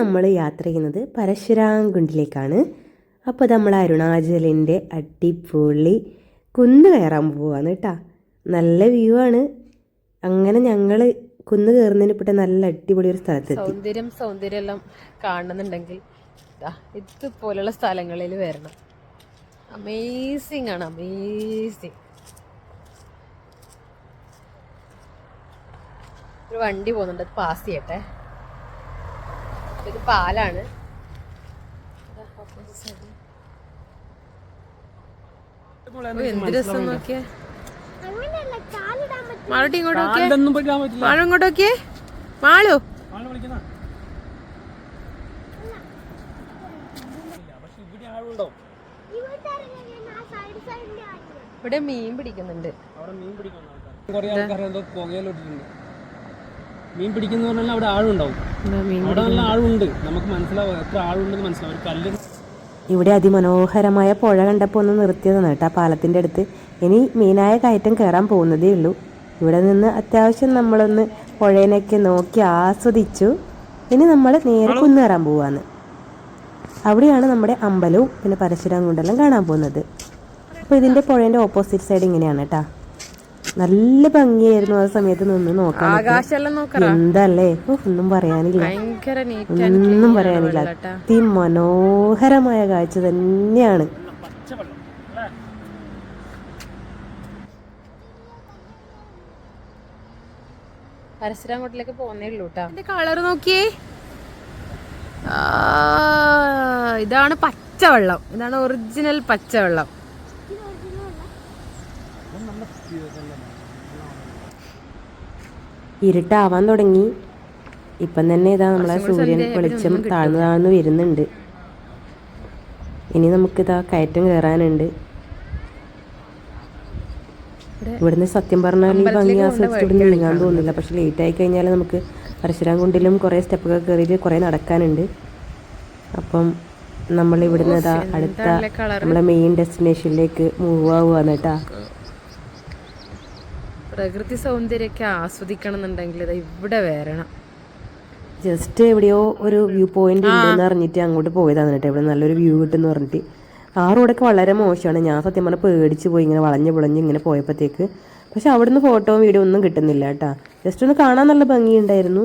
നമ്മൾ യാത്ര ചെയ്യുന്നത് പരശുരാംകുണ്ടിലേക്കാണ്. അപ്പോൾ നമ്മൾ അരുണാചലിന്റെ അടിപൊളി കുന്ന് കയറാൻ പോവാണ് കേട്ടോ. നല്ല വ്യൂ ആണ്. അങ്ങനെ ഞങ്ങൾ കുന്ന് കയറുന്നതിന് ഇപ്പം നല്ല അടിപൊളി ഒരു സ്ഥലത്ത് സൗന്ദര്യം സൗന്ദര്യം എല്ലാം കാണുന്നുണ്ടെങ്കിൽ ഇതുപോലുള്ള സ്ഥലങ്ങളിൽ വരണം. അമേസിങ് ആണ് അമേസിങ് ഒരു വണ്ടി പോകുന്നുണ്ട് പാസ് ചെയ്യട്ടെ. ഇത് പാലാണ്. എന്ത് രസം നോക്കിയേ? മാളോട്ടി ഇങ്ങോട്ട് മാളു ഇവിടെ മീൻ പിടിക്കുന്നുണ്ട്. അവിടെ മീൻ പിടിക്കുന്ന ആൾക്കാർ കുറെ ആൾക്കാർ എന്തോ പുകയിലോട്ടിട്ടുണ്ട് മീൻ പിടിക്കുന്ന പറഞ്ഞാൽ അവിടെ ആഴുണ്ടാവും അവിടെ നല്ല ആഴുണ്ട് നമുക്ക് മനസ്സിലാവും എത്ര ആഴുണ്ടെന്ന് മനസ്സിലാവും. ഒരു കല്ല് ഇവിടെ അതിമനോഹരമായ പുഴ കണ്ടപ്പോൾ ഒന്ന് നിർത്തിയതാണ് കേട്ടോ ആ പാലത്തിന്റെ അടുത്ത്. ഇനി മീനായ കയറ്റം കയറാൻ പോകുന്നതേ ഉള്ളൂ. ഇവിടെ നിന്ന് അത്യാവശ്യം നമ്മളൊന്ന് പുഴേനൊക്കെ നോക്കി ആസ്വദിച്ചു. ഇനി നമ്മൾ നേരെ കുന്നേറാൻ കയറാൻ പോവാന്ന് അവിടെയാണ് നമ്മുടെ അമ്പലവും പിന്നെ പരശുരാം കുണ്ടെല്ലാം കാണാൻ പോകുന്നത്. അപ്പോൾ ഇതിന്റെ പുഴേന്റെ ഓപ്പോസിറ്റ് സൈഡ് ഇങ്ങനെയാണ് കേട്ടോ. നല്ല ഭംഗിയായിരുന്നു ആ സമയത്ത് നിന്ന് നോക്കാൻ നോക്കറ? എന്തല്ലേ? ഒന്നും പറയാനില്ല. ഒന്നും പറയാനില്ല. അതിമനോഹരമായ കാഴ്ച തന്നെയാണ്. പച്ചവെള്ളം അല്ലേ പരശുരാംകോട്ടിലേക്ക് പോകുന്നേ ഉള്ളൂ കേട്ടോ കളർ നോക്കിയേ. ആ, ഇതാണ് പച്ചവെള്ളം. ഇതാണ് ഒറിജിനൽ പച്ചവെള്ളം. ഇരുട്ടാവാൻ തുടങ്ങി. ഇപ്പം തന്നെ ഇതാ നമ്മളെ സൂര്യൻ വെളിച്ചം താഴ്ന്നു താഴ്ന്നു വരുന്നുണ്ട്. ഇനി നമുക്കിതാ കയറ്റം കയറാനുണ്ട്. ഇവിടുന്ന് സത്യം പറഞ്ഞാൽ ഈ ഭംഗി ആസ്വദിച്ചിട്ട് ഇവിടുന്ന് നീങ്ങാൻ തോന്നുന്നില്ല. പക്ഷെ ലേറ്റ് ആയി കഴിഞ്ഞാൽ നമുക്ക് പരശുരാം കുണ്ടിലും കുറേ സ്റ്റെപ്പൊക്കെ കയറിയിട്ട് കുറേ നടക്കാനുണ്ട്. അപ്പം നമ്മൾ ഇവിടുന്ന് ഇതാ അടുത്ത നമ്മളെ മെയിൻ ഡെസ്റ്റിനേഷനിലേക്ക് മൂവ് ആവുകയാണ് കേട്ടാ. പ്രകൃതി സൗന്ദര്യമൊക്കെ ആസ്വദിക്കണം എന്നുണ്ടെങ്കിൽ ഇത് ഇവിടെ വരണം. ജസ്റ്റ് എവിടെയോ ഒരു വ്യൂ പോയിന്റ് ഉണ്ടെന്ന് അറിഞ്ഞിട്ട് അങ്ങോട്ട് പോയതാണ് കേട്ടോ. ഇവിടെ നല്ലൊരു വ്യൂ കിട്ടുമെന്ന് പറഞ്ഞിട്ട്. ആ റോഡൊക്കെ വളരെ മോശമാണ്. ഞാൻ സത്യം പറഞ്ഞാൽ പേടിച്ച് പോയി ഇങ്ങനെ വളഞ്ഞ് പുളഞ്ഞ് ഇങ്ങനെ പോയപ്പോഴത്തേക്ക് പക്ഷെ അവിടുന്ന് ഫോട്ടോയും വീഡിയോ ഒന്നും കിട്ടുന്നില്ല കേട്ടോ. ജസ്റ്റ് ഒന്ന് കാണാൻ നല്ല ഭംഗിയുണ്ടായിരുന്നു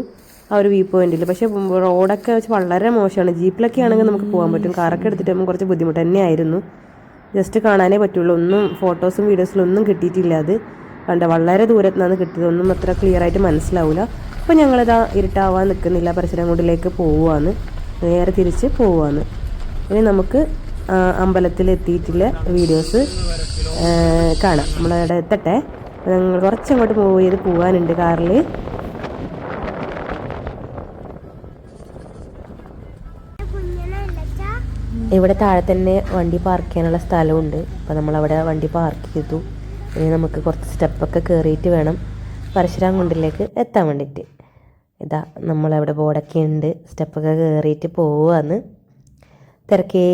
ആ ഒരു വ്യൂ പോയിന്റിൽ പക്ഷെ റോഡൊക്കെ വെച്ച് വളരെ മോശമാണ്. ജീപ്പിലൊക്കെ ആണെങ്കിൽ നമുക്ക് പോകാൻ പറ്റും. കാറൊക്കെ എടുത്തിട്ട് പോകുമ്പോൾ കുറച്ച് ബുദ്ധിമുട്ട് തന്നെയായിരുന്നു. ജസ്റ്റ് കാണാനേ പറ്റുള്ളൂ. ഒന്നും ഫോട്ടോസും വീഡിയോസിലും ഒന്നും കിട്ടിയിട്ടില്ല അത്. കണ്ട വളരെ ദൂരത്ത് നിന്നാണ് കിട്ടിയത്. ഒന്നും അത്ര ക്ലിയർ ആയിട്ട് മനസ്സിലാവില്ല അപ്പോൾ ഞങ്ങളിതാ ഇരുട്ടാവാൻ നിൽക്കുന്നില്ല. പരശുരാംകുണ്ടിലേക്ക് പോവുകയാണ് നേരെ തിരിച്ച് പോവുകയാണ് ഇനി നമുക്ക് അമ്പലത്തിൽ എത്തിയിട്ടുള്ള വീഡിയോസ് കാണാം. നമ്മളവിടെ എത്തട്ടെ. ഞങ്ങൾ കുറച്ചങ്ങോട്ട് മൂവ് ചെയ്ത് പോകാനുണ്ട് കാറിൽ. ഇവിടെ താഴെ തന്നെ വണ്ടി പാർക്ക് ചെയ്യാനുള്ള സ്ഥലമുണ്ട് അപ്പോൾ നമ്മളവിടെ വണ്ടി പാർക്ക് ചെയ്തു. ഇനി നമുക്ക് കുറച്ച് സ്റ്റെപ്പൊക്കെ കയറിയിട്ട് വേണം പരശുരാം കുണ്ടിലേക്ക് എത്താൻ വേണ്ടിയിട്ട്. ഇതാ നമ്മളവിടെ ബോർഡൊക്കെ ഉണ്ട്. സ്റ്റെപ്പൊക്കെ കയറിയിട്ട് പോവാന്ന്. തിരക്കേ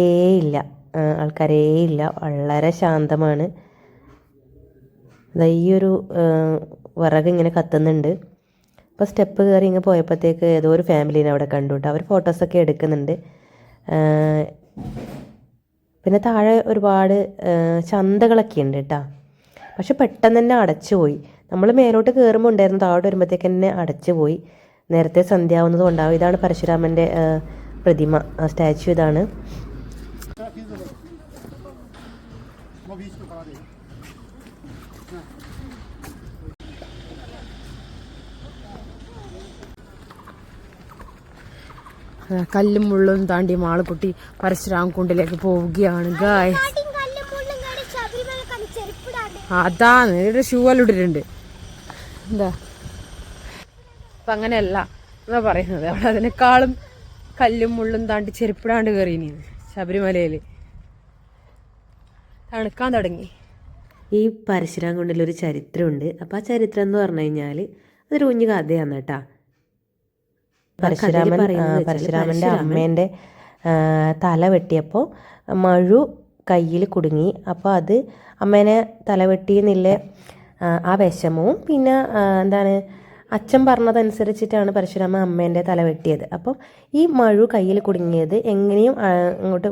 ഇല്ല ആൾക്കാരേ ഇല്ല വളരെ ശാന്തമാണ്. ഈ ഒരു വിറക് ഇങ്ങനെ കത്തുന്നുണ്ട്. അപ്പോൾ സ്റ്റെപ്പ് കയറി ഇങ്ങനെ പോയപ്പോഴത്തേക്ക് ഏതോ ഒരു ഫാമിലീനെ അവിടെ കണ്ടു കേട്ടോ. അവർ ഫോട്ടോസൊക്കെ എടുക്കുന്നുണ്ട്. പിന്നെ താഴെ ഒരുപാട് ചന്തകളൊക്കെ ഉണ്ട് കേട്ടോ. പക്ഷെ പെട്ടെന്ന് തന്നെ അടച്ചു പോയി. നമ്മൾ മേലോട്ട് കയറുമ്പോൾ ഉണ്ടായിരുന്നു താഴോട്ട് വരുമ്പോഴത്തേക്ക് തന്നെ അടച്ചു പോയി. നേരത്തെ സന്ധ്യ ആവുന്നത് കൊണ്ടാവും. ഇതാണ് പരശുരാമന്റെ പ്രതിമ. സ്റ്റാച്ചു ഇതാണ്. കല്ലും മുള്ളും താണ്ടി മാളുകുട്ടി പരശുരാംകുണ്ടിലേക്ക് പോവുകയാണ്. ഗായ് അതാണ് ഇവിടെ ഷൂ എല്ലാം ഇട്ടിട്ടുണ്ട്. എന്താ? അപ്പൊ അങ്ങനെയല്ല എന്നാ പറയുന്നത്. അവിടെ അതിനേക്കാളും കല്ലും മുള്ളും താണ്ടി ചെരുപ്പിടാണ്ട് കയറി ഇനി ശബരിമലയിൽ തണുക്കാൻ തുടങ്ങി. ഈ പരശുരാംകുണ്ടിലൊരു ചരിത്രമുണ്ട്. അപ്പം ആ ചരിത്രം എന്ന് പറഞ്ഞു കഴിഞ്ഞാൽ അതൊരു കുഞ്ഞു കഥയാണ് കേട്ടാ. പരശുരാമൻ പരശുരാമന്റെ അമ്മേന്റെ തല വെട്ടിയപ്പോൾ മഴു കയ്യിൽ കുടുങ്ങി. അപ്പോൾ അത് അമ്മേനെ തലവെട്ടിയെന്നില്ല ആ, വിഷമവും. പിന്നെ എന്താണ് അച്ഛൻ പറഞ്ഞതനുസരിച്ചിട്ടാണ് പരശുരാമ അമ്മേന്റെ തല വെട്ടിയത്. അപ്പം ഈ മഴു കയ്യിൽ കുടുങ്ങിയത് എങ്ങനെയും അങ്ങോട്ട്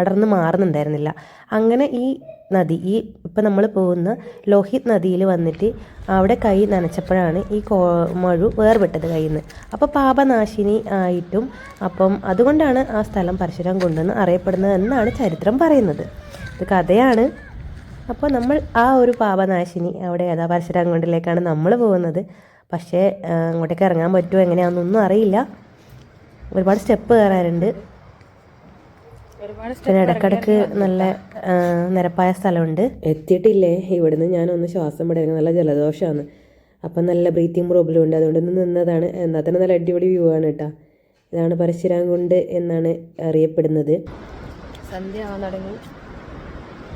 അടർന്ന് മാറുന്നുണ്ടായിരുന്നില്ല. അങ്ങനെ ഈ നദി ഈ ഇപ്പം നമ്മൾ പോകുന്ന ലോഹിത് നദിയിൽ വന്നിട്ട് അവിടെ കൈ നനച്ചപ്പോഴാണ് ഈ കോ മഴു വേർപെട്ടത് കയ്യിൽ നിന്ന് അപ്പോൾ പാപനാശിനി ആയിട്ടും അപ്പം അതുകൊണ്ടാണ് ആ സ്ഥലം പരശുരാം കൊണ്ടുവന്ന് അറിയപ്പെടുന്നത് എന്നാണ് ചരിത്രം പറയുന്നത്. ഇത് കഥയാണ്. അപ്പോൾ നമ്മൾ ആ ഒരു പാപനാശിനി അവിടെ ഏതാ പരശുരാം കൊണ്ടിലേക്കാണ് നമ്മൾ പോകുന്നത്. പക്ഷേ അങ്ങോട്ടേക്ക് ഇറങ്ങാൻ പറ്റുമോ എങ്ങനെയാണെന്നൊന്നും അറിയില്ല. ഒരുപാട് സ്റ്റെപ്പ് കയറാറുണ്ട്. ഒരുപാട് പിന്നെ ഇടക്കിടക്ക് നല്ല നിരപ്പായ സ്ഥലമുണ്ട്. എത്തിയിട്ടില്ലേ? ഇവിടുന്ന് ഞാനൊന്ന് ശ്വാസം വിടായിരുന്നു നല്ല ജലദോഷമാണ് അപ്പം നല്ല ബ്രീത്തിങ് പ്രോബ്ലം ഉണ്ട്. അതുകൊണ്ട് ഒന്ന് നിന്നതാണ്. എന്നാൽ തന്നെ നല്ല അടിപൊളി വ്യൂ ആണ് കേട്ടോ. ഇതാണ് പരശുരാംകുണ്ട് എന്നാണ് അറിയപ്പെടുന്നത്. സന്ധ്യ ആവാൻ തുടങ്ങി.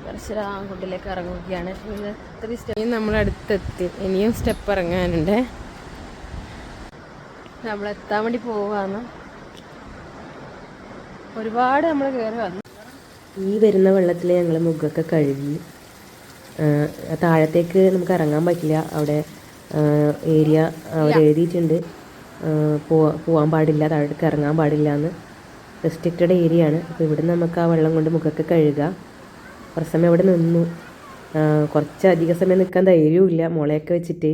പരശുരാംകുണ്ടിലേക്ക് ഇറങ്ങുകയാണ്. ഇത്രയും നമ്മൾ അടുത്തെത്തി. ഇനിയും സ്റ്റെപ്പ് ഇറങ്ങാനുണ്ട്. നമ്മൾ എത്താൻ വേണ്ടി പോവാന്ന്. ഒരുപാട് നമ്മൾ കയറി വന്നു. ഈ വരുന്ന വെള്ളത്തിൽ ഞങ്ങൾ മുഖമൊക്കെ കഴുകി താഴത്തേക്ക് നമുക്ക് ഇറങ്ങാൻ പറ്റില്ല. അവിടെ ഏരിയ അവർ എഴുതിയിട്ടുണ്ട്. പോവാ പോവാൻ പാടില്ല താഴേക്ക് ഇറങ്ങാൻ പാടില്ല എന്ന് റെസ്ട്രിക്റ്റഡ് ഏരിയ ആണ്. അപ്പോൾ ഇവിടെ നമുക്ക് ആ വെള്ളം കൊണ്ട് മുഖമൊക്കെ കഴുകാം. കുറച്ച് സമയം അവിടെ നിന്നു. ആ, കുറച്ച് അധിക സമയം നിൽക്കാൻ ധൈര്യവും ഇല്ല മുളയൊക്കെ വെച്ചിട്ട്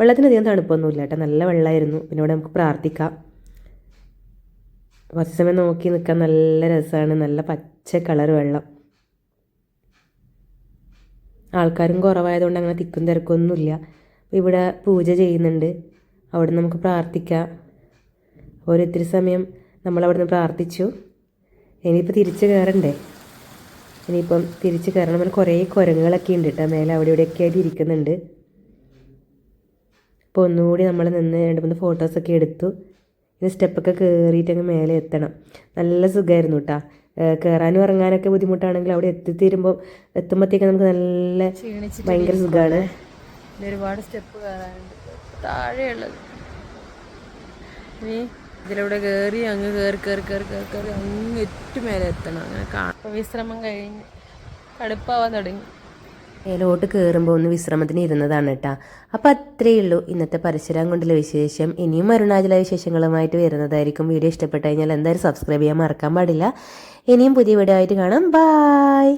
വെള്ളത്തിനധികം തണുപ്പൊന്നുമില്ല കേട്ടോ. നല്ല വെള്ളമായിരുന്നു. പിന്നെ ഇവിടെ നമുക്ക് പ്രാർത്ഥിക്കാം. കുറച്ച് സമയം നോക്കി നിൽക്കാൻ നല്ല രസമാണ്. നല്ല പച്ച കളർ വെള്ളം. ആൾക്കാരും കുറവായതുകൊണ്ട് അങ്ങനെ തിക്കും തിരക്കൊന്നുമില്ല. ഇവിടെ പൂജ ചെയ്യുന്നുണ്ട്. അവിടെ നമുക്ക് പ്രാർത്ഥിക്കാം. ഒരു ഇത്തിരി സമയം നിന്ന് പ്രാർത്ഥിച്ചു. ഇനിയിപ്പോൾ തിരിച്ച് കയറണ്ടേ? ഇനിയിപ്പം തിരിച്ച് കയറണം. അങ്ങനെ കുറേ കുരങ്ങുകളൊക്കെ ഉണ്ട് കേട്ടോ. മേലെ അവിടെ ഇവിടെയൊക്കെ ആയിട്ട് ഇരിക്കുന്നുണ്ട്. അപ്പോൾ ഒന്നുകൂടി നമ്മൾ നിന്ന് രണ്ട് മൂന്ന് ഫോട്ടോസൊക്കെ എടുത്തു. ഇനി സ്റ്റെപ്പൊക്കെ കയറിയിട്ട് അങ്ങ് മേലെ എത്തണം. നല്ല സുഖമായിരുന്നു കേട്ടോ കയറാനും ഇറങ്ങാനൊക്കെ ബുദ്ധിമുട്ടാണെങ്കിൽ അവിടെ എത്തിത്തീരുമ്പോൾ എത്തുമ്പോഴത്തേക്ക് നമുക്ക് നല്ല ഭയങ്കര സുഖമാണ് ഒരുപാട് സ്റ്റെപ്പ് കയറാനുണ്ട് താഴെയുള്ളത്. ഇതിലൂടെ കയറി അങ്ങ് കയറി കയറി കയറി കയറി കയറി അങ്ങ് ഏറ്റവും മേലെ എത്തണം. അങ്ങനെ കാണാം. വിശ്രമം കഴിഞ്ഞ് കടുപ്പാവാൻ തുടങ്ങി. മേലോട്ട് കയറുമ്പോൾ ഒന്ന് വിശ്രമത്തിന് ഇരുന്നതാണ് കേട്ടോ അപ്പോൾ അത്രയേ ഉള്ളൂ ഇന്നത്തെ പരശുരാം കൊണ്ടുള്ള വിശേഷം. ഇനിയും അരുണാചല വിശേഷങ്ങളുമായിട്ട് വരുന്നതായിരിക്കും. വീഡിയോ ഇഷ്ടപ്പെട്ടു കഴിഞ്ഞാൽ എന്തായാലും സബ്സ്ക്രൈബ് ചെയ്യാൻ മറക്കാൻ പാടില്ല. ഇനിയും പുതിയ വീഡിയോ ആയിട്ട് കാണാം. ബായ്